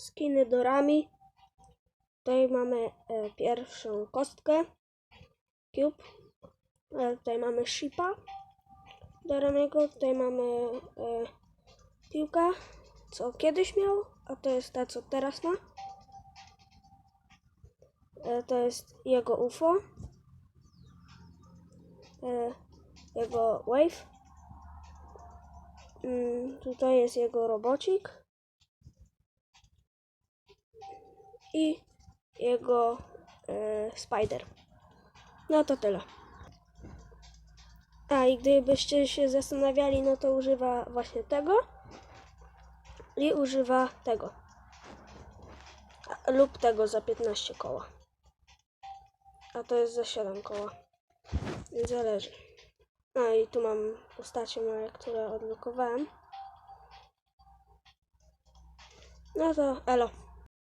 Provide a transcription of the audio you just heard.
skiny do rami. Tutaj mamy e, pierwszą kostkę. Cube. E, tutaj mamy Shipa do ramiego. Tutaj mamy e, piłka, co kiedyś miał, a to jest ta, co teraz ma. E, to jest jego UFO. E, jego wave. Mm, tutaj jest jego robocik. I jego e, spider. No to tyle. A i gdybyście się zastanawiali, no to używa właśnie tego i używa tego. Lub tego za 15 koła. A to jest za 7 koła. Więc zależy. No i tu mam postacie moje, które odblokowałem. No to elo.